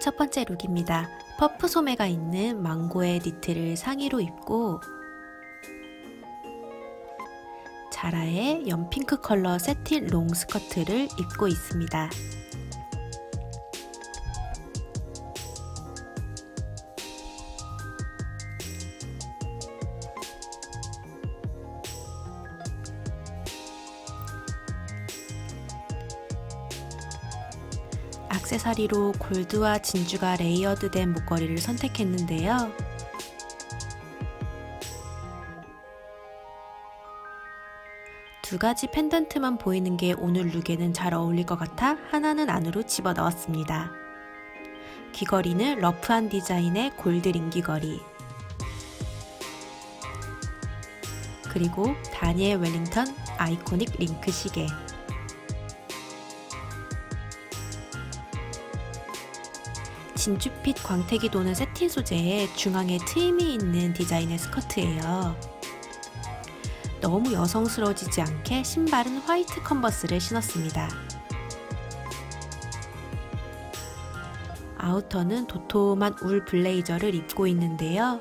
첫 번째 룩입니다. 퍼프 소매가 있는 망고의 니트를 상의로 입고 자라의 연핑크 컬러 세틴 롱 스커트를 입고 있습니다. 액세서리로 골드와 진주가 레이어드된 목걸이를 선택했는데요. 두 가지 펜던트만 보이는 게 오늘 룩에는 잘 어울릴 것 같아 하나는 안으로 집어 넣었습니다. 귀걸이는 러프한 디자인의 골드 링 귀걸이. 그리고 다니엘 웰링턴 아이코닉 링크 시계. 진주빛 광택이 도는 세틴 소재에 중앙에 트임이 있는 디자인의 스커트예요. 너무 여성스러워지지 않게 신발은 화이트 컨버스를 신었습니다. 아우터는 도톰한 울 블레이저를 입고 있는데요.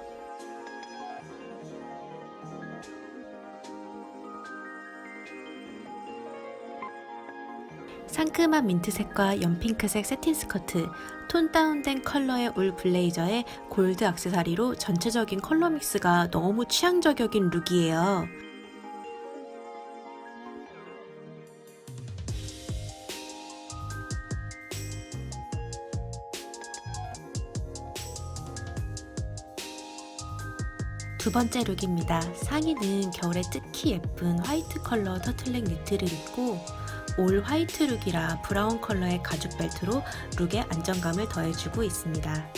상큼한 민트색과 연핑크색 세틴 스커트, 톤 다운된 컬러의 울 블레이저에 골드 액세서리로 전체적인 컬러 믹스가 너무 취향 저격인 룩이에요. 두 번째 룩입니다. 상의는 겨울에 특히 예쁜 화이트 컬러 터틀넥 니트를 입고 올 화이트 룩이라 브라운 컬러의 가죽 벨트로 룩에 안정감을 더해주고 있습니다.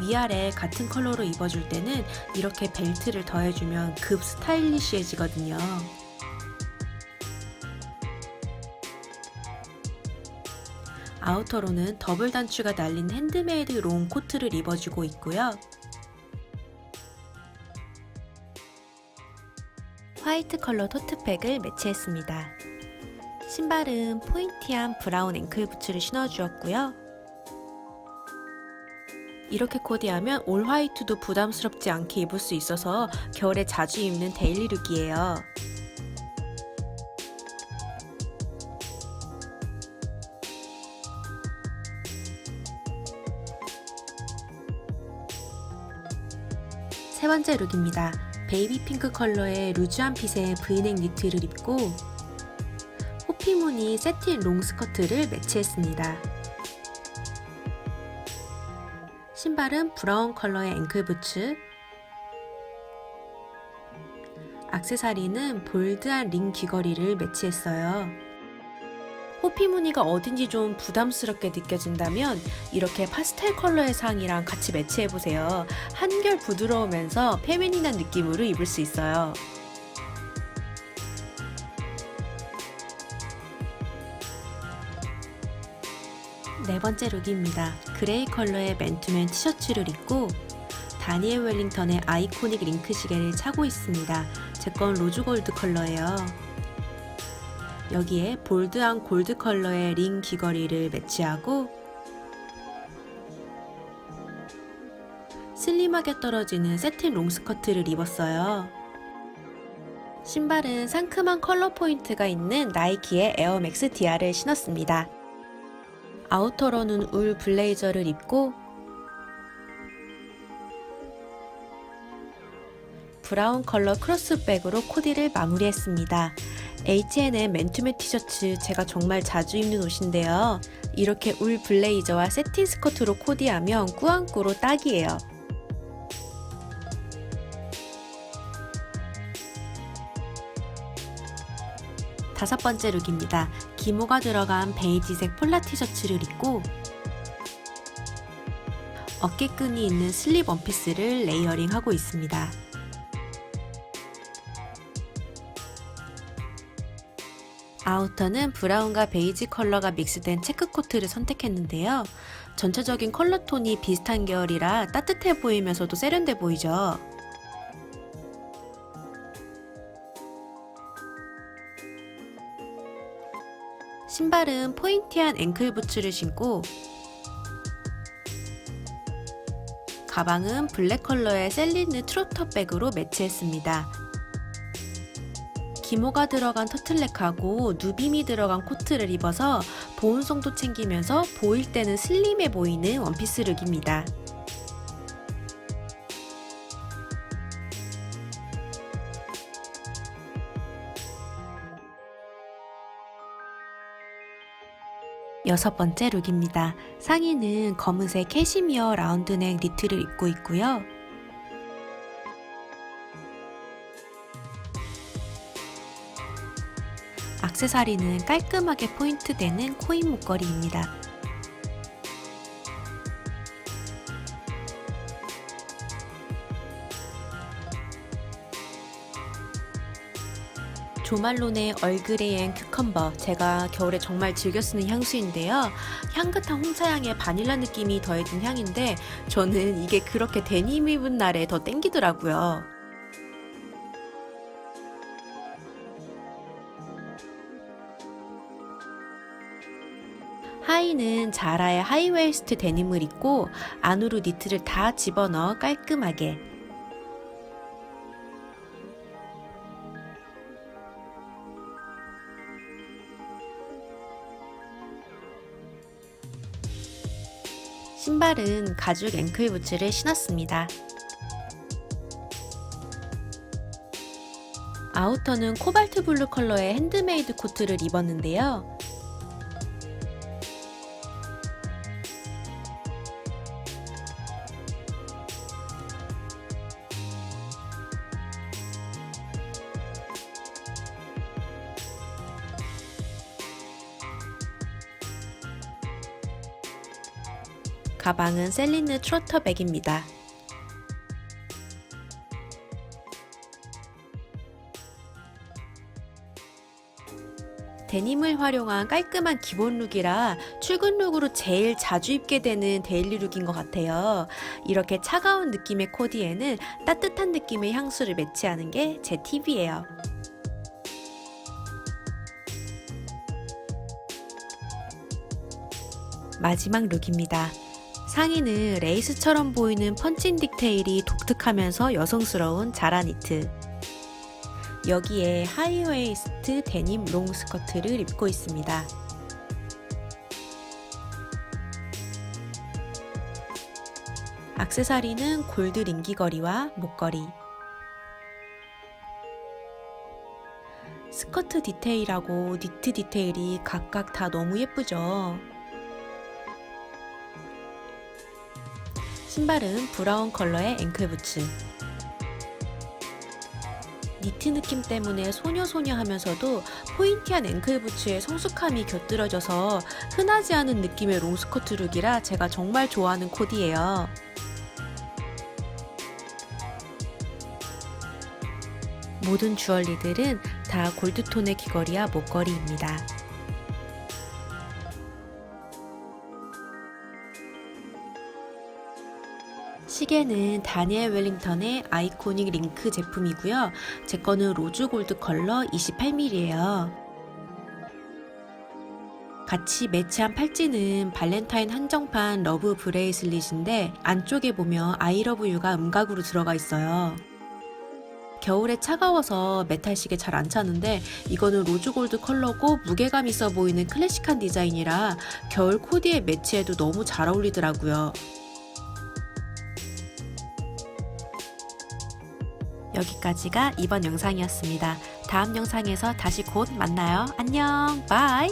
위아래 같은 컬러로 입어줄 때는 이렇게 벨트를 더해주면 급 스타일리시해지거든요. 아우터로는 더블 단추가 달린 핸드메이드 롱 코트를 입어주고 있고요. 화이트 컬러 토트백을 매치했습니다. 신발은 포인티한 브라운 앵클 부츠를 신어주었고요. 이렇게 코디하면 올 화이트도 부담스럽지 않게 입을 수 있어서 겨울에 자주 입는 데일리 룩이에요. 세 번째 룩입니다. 베이비 핑크 컬러의 루즈한 핏의 브이넥 니트를 입고 호피무늬 세틴 롱 스커트를 매치했습니다. 신발은 브라운 컬러의 앵클 부츠, 악세사리는 볼드한 링 귀걸이를 매치했어요. 호피 무늬가 어딘지 좀 부담스럽게 느껴진다면 이렇게 파스텔 컬러의 상이랑 같이 매치해보세요. 한결 부드러우면서 페미닌한 느낌으로 입을 수 있어요. 번째 룩입니다. 그레이 컬러의 맨투맨 티셔츠를 입고 다니엘 웰링턴의 아이코닉 링크 시계를 차고 있습니다. 제 건 로즈 골드 컬러예요. 여기에 볼드한 골드 컬러의 링 귀걸이를 매치하고 슬림하게 떨어지는 세틴 롱 스커트를 입었어요. 신발은 상큼한 컬러 포인트가 있는 나이키의 에어맥스 디아를 신었습니다. 아우터로는 울 블레이저를 입고 브라운 컬러 크로스백으로 코디를 마무리했습니다. H&M 맨투맨 티셔츠 제가 정말 자주 입는 옷인데요. 이렇게 울 블레이저와 세틴 스커트로 코디하면 꾸안꾸로 딱이에요. 다섯 번째 룩입니다. 기모가 들어간 베이지색 폴라 티셔츠를 입고 어깨끈이 있는 슬립 원피스를 레이어링하고 있습니다. 아우터는 브라운과 베이지 컬러가 믹스된 체크 코트를 선택했는데요. 전체적인 컬러 톤이 비슷한 계열이라 따뜻해 보이면서도 세련돼 보이죠. 신발은 포인티한 앵클 부츠를 신고 가방은 블랙 컬러의 셀린느 트로터 백으로 매치했습니다. 기모가 들어간 터틀넥하고 누빔이 들어간 코트를 입어서 보온성도 챙기면서 보일 때는 슬림해 보이는 원피스 룩입니다. 여섯 번째 룩입니다. 상의는 검은색 캐시미어 라운드넥 니트를 입고 있고요. 악세사리는 깔끔하게 포인트되는 코인 목걸이입니다. 조말론의 얼그레이 앤 큐컴버 제가 겨울에 정말 즐겨 쓰는 향수인데요. 향긋한 홍차향에 바닐라 느낌이 더해진 향인데 저는 이게 그렇게 데님 입은 날에 더 땡기더라고요. 하의는 자라의 하이웨이스트 데님을 입고 안으로 니트를 다 집어넣어 깔끔하게 신발은 가죽 앵클 부츠를 신었습니다. 아우터는 코발트 블루 컬러의 핸드메이드 코트를 입었는데요. 가방은 셀린느 트로터 백입니다. 데님을 활용한 깔끔한 기본 룩이라 출근 룩으로 제일 자주 입게 되는 데일리 룩인 것 같아요. 이렇게 차가운 느낌의 코디에는 따뜻한 느낌의 향수를 매치하는 게 제 팁이에요. 마지막 룩입니다. 상의는 레이스처럼 보이는 펀칭 디테일이 독특하면서 여성스러운 자라 니트. 여기에 하이웨이스트 데님 롱 스커트를 입고 있습니다. 악세사리는 골드 링기거리와 목걸이. 스커트 디테일하고 니트 디테일이 각각 다 너무 예쁘죠? 신발은 브라운 컬러의 앵클 부츠. 니트 느낌 때문에 소녀소녀 하면서도 포인티한 앵클 부츠에 성숙함이 곁들여져서 흔하지 않은 느낌의 롱스커트 룩이라 제가 정말 좋아하는 코디예요. 모든 주얼리들은 다 골드톤의 귀걸이와 목걸이입니다. 시계는 다니엘 웰링턴의 아이코닉 링크 제품이고요. 제 거는 로즈 골드 컬러 28mm예요. 같이 매치한 팔찌는 발렌타인 한정판 러브 브레이슬릿인데 안쪽에 보면 아이러브 유가 음각으로 들어가 있어요. 겨울에 차가워서 메탈 시계 잘 안 차는데 이거는 로즈 골드 컬러고 무게감 있어 보이는 클래식한 디자인이라 겨울 코디에 매치해도 너무 잘 어울리더라고요. 여기까지가 이번 영상이었습니다. 다음 영상에서 다시 곧 만나요. 안녕. 바이.